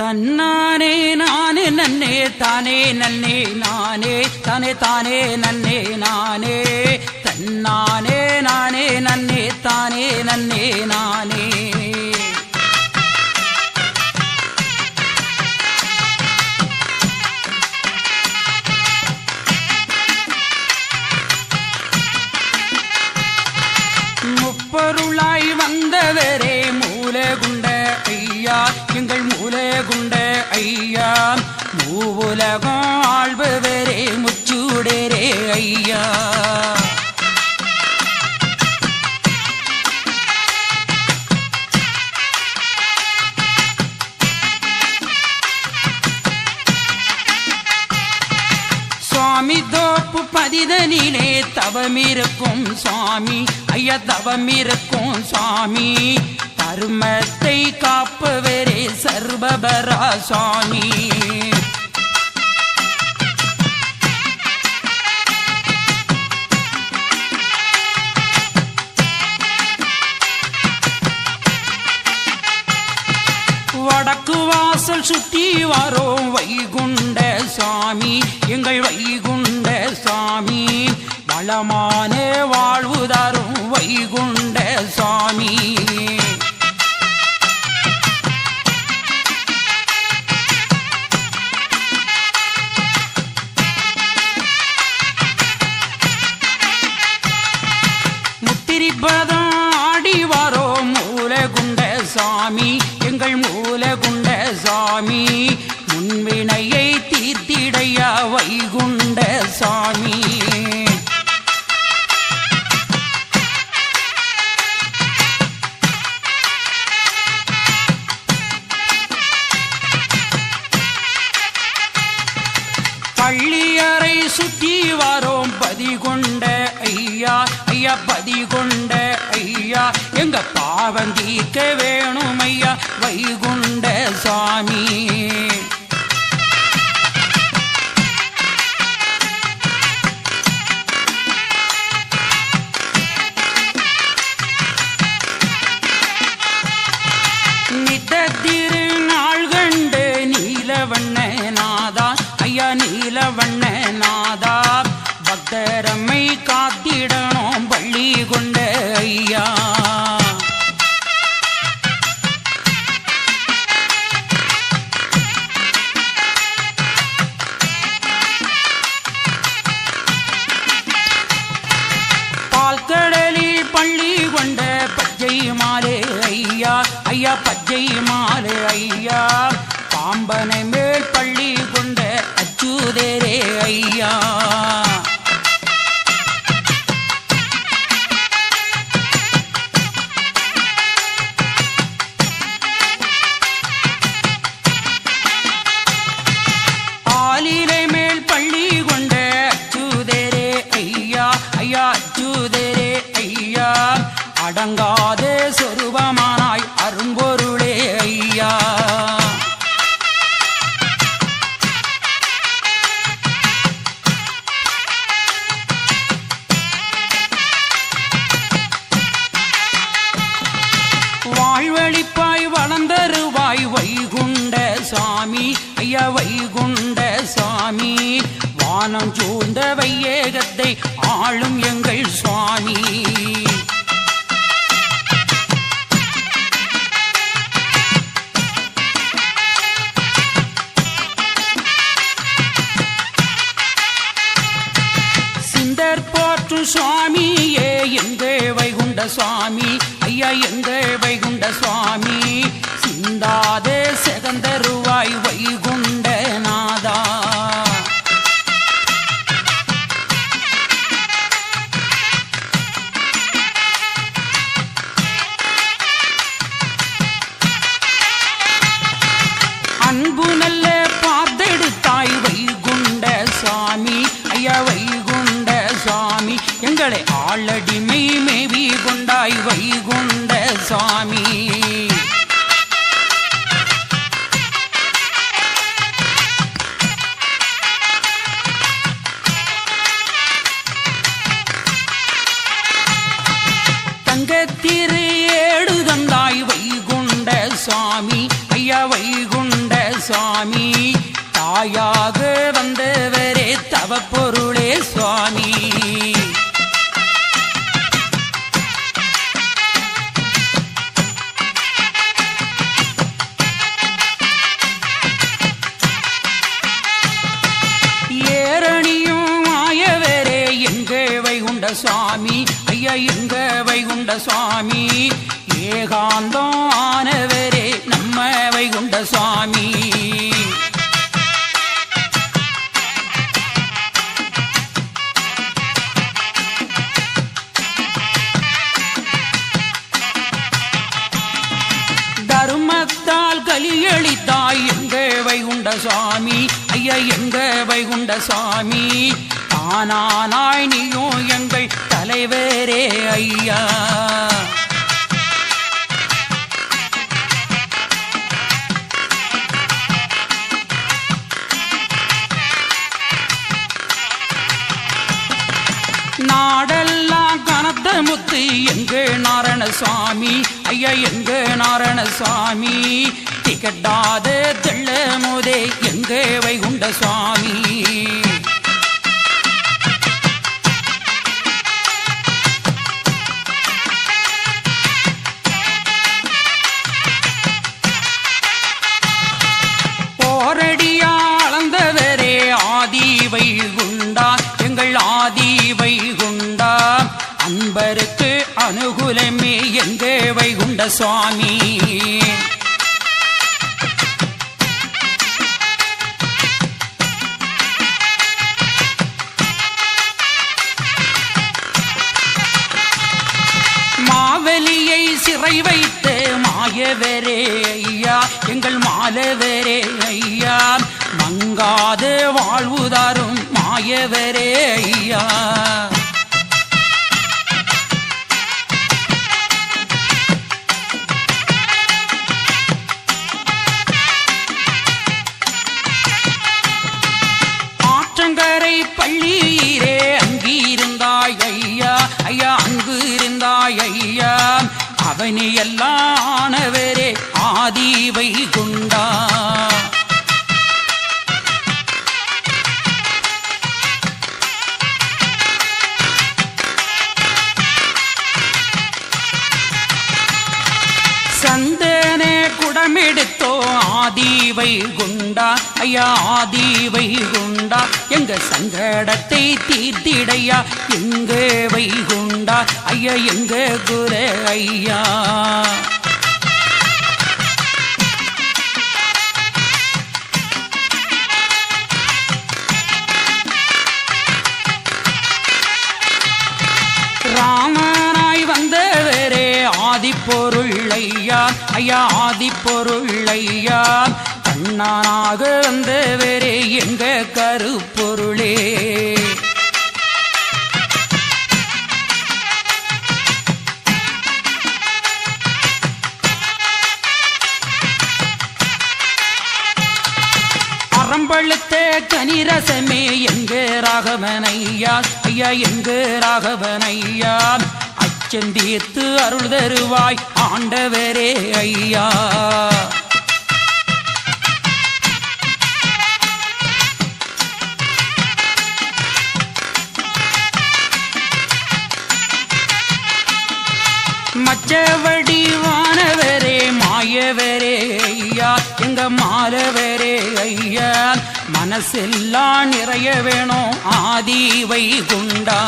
தன்னானே நானே நன்னே தானே நன்னே நானே தானே தானே நன்னே நானே. தன்னானே நானே நன்னே தானே நன்னே நானே. உலகம் ஆழ்பவரே முச்சூடரே ஐயா. சுவாமி தோப்பு பதிதனிலே தவமிருக்கும் சுவாமி. ஐயா தவமிருக்கும் சுவாமி. தர்மத்தை காப்பவரே சர்வபரா சுவாமி. வரோம் வைகுண்ட சாமி எங்கள் வைகுண்ட சாமி வளமான சாமி ஐயா பச்சை மாலை ஐயா. பாம்பனை மேல் பள்ளி கொண்ட அச்சுதேரே ஐயா. வையேகத்தை ஆளும் எங்கள் சுவாமி. தாயாக வந்தவரே தவ பொருளே சுவாமி. சுவாமி? ஐயா எங்க வைகுண்ட சுவாமி? ஏகாந்தம் ஆனவரே நம்ம வைகுண்ட சுவாமி. வைகுண்ட சுவாமி ஐயா எங்க வைகுண்ட சுவாமி ஆனானாய் நீயும் எங்கள் தலைவரே ஐயா. நாடெல்லாம் கனத்த முத்து எங்க நாராயண சுவாமி ஐயா எங்க நாராயண சுவாமி திகட்டாத சுவாமி. போரடியா அளந்தவரே ஆதி வைகுண்டா. எங்கள் ஆதி வைகுண்டா. அன்பருக்கு அனுகுலமே எங்கே வைகுண்ட சுவாமி? எங்கள் ஐயா. மங்காது வாழ்வுதாரும் மாயவரே ஐயா. ஆற்றங்கரை பள்ளியிலே அங்கிருந்தாய் ஐயா. ஐயா அங்கு இருந்தாய் ஐயா. அவனி எல்லாம் ஆனவரே ஆதி வைகுண்டா ஆதிவை குண்டா ஐயா ஆதிவை குண்டா எங்க சங்கடத்தை தீர்த்திடையா. எங்க வைகுண்டா. ஐயா எங்க குர ஐயா. ஆதிப்பொருள் ஐயா ஐயா கண்ணானாக ஐயா கண்ணனாக வந்தவரே எங்க கருப்பொருளே? அறம்பழுத்த கனிரசமே எங்கு ராகவனையா? ஐயா எங்கு எங்க ராகவனையா அச்சந்தீர்த்து அருள் தருவாய் ஆண்டவரே ஐயா. மச்சவடி வானவரே மாயவரே ஐயா. எங்க மாலவரே ஐயா. மனசெல்லாம் நிறைய வேணும் ஆதி வைகுண்டா.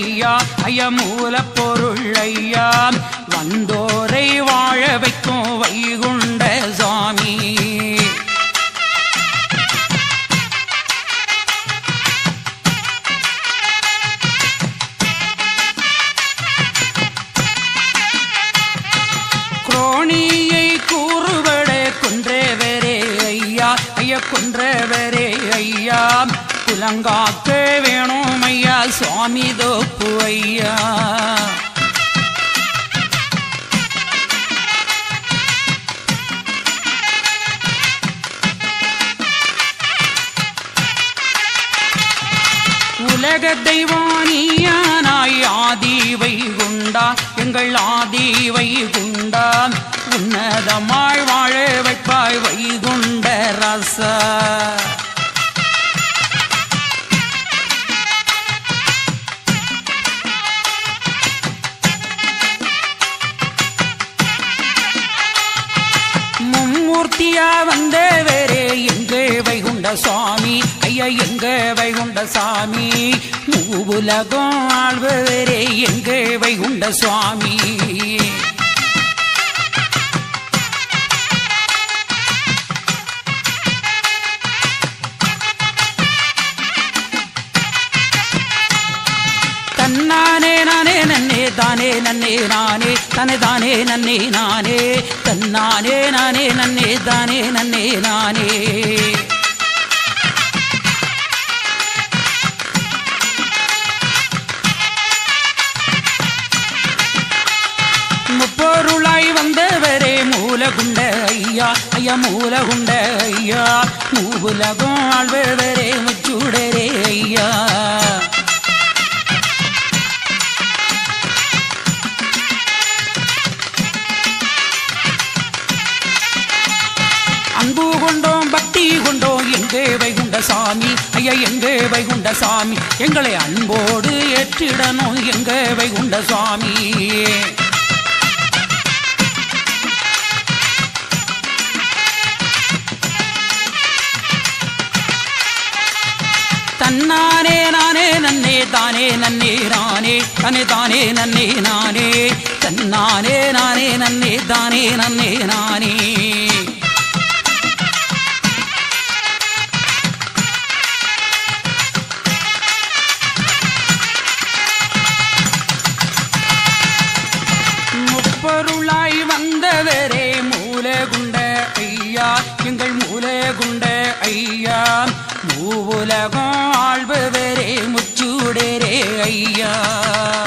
ஐயா அயமூல பொருள் ஐயா வந்தோரை வாழ வைக்கும் வைகுண்ட சுவாமி குரோணியை கூறுபட குன்றவரே ஐயா ஐய குன்றவரே ஐயா. குலங்காக்க வேணும் சுவாமி தோப்பு ஐயா. உலக தெய்வானியானாய் ஆதி வைகுண்டா எங்கள் ஆதி வைகுண்டா. உன்னதமாய் வாழ வைப்பாய் வைகுண்ட ரசா. வைகுண்ட சுவாமி ஐயா எங்க வைகுண்ட சாமி? மூவுலகம் ஆழ்வரே எங்க வைகுண்ட சுவாமி? தன்னானே நானே நன்னே தானே நன்னே நானே தனே தானே நன்னே நானே. தன்னானே நானே நன்னே தானே நன்னே நானே. மூலகுண்ட ஐயா ஐயா மூலகுண்ட ஐயா. மூவுலகம் ஆழ்பவரே முச்சுடரே ஐயா. அன்பு கொண்டோம் பக்தி கொண்டோம் எங்கே வைகுண்ட சாமி. ஐயா எங்கே வைகுண்ட சாமி. எங்களை அன்போடு ஏற்றிடணும் எங்கே வைகுண்ட சாமி. தன்னானே நானே நன்னே தானே நன்னே நானே தனே தானே நன்னே நானே தன்னானே நானே நன்னே தானே நன்னே நானே ஐயா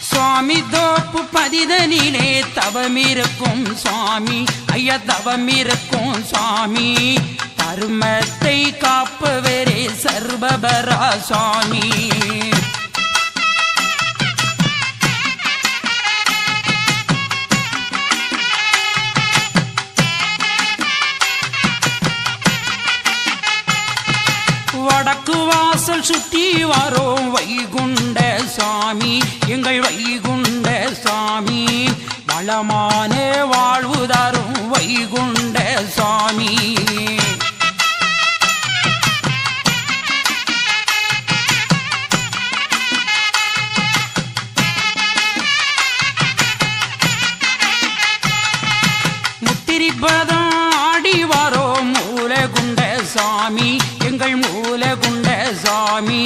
சுவாமி தோப்பு பதிதனிலே தவமிருக்கும் சுவாமி. ஐயா தவமிருக்கும் சுவாமி. தர்மத்தை காப்பவரே சர்வபரா சுவாமி. வரோம் வைகுண்ட சாமி எங்கள் வைகுண்ட சாமி வளமான வாழ்வு தரும் வைகுண்ட சாமி சாமி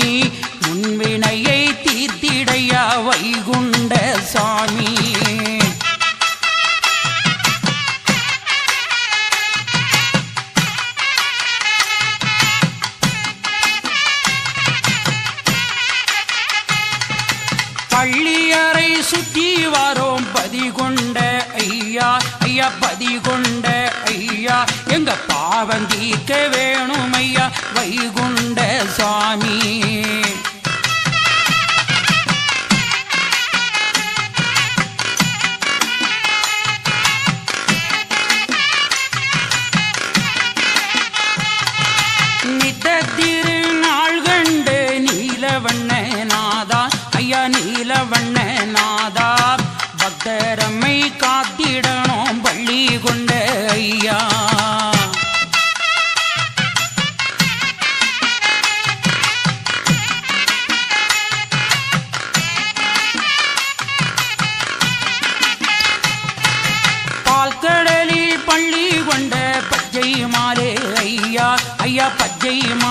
வைகுண்ட சாமி ஐயா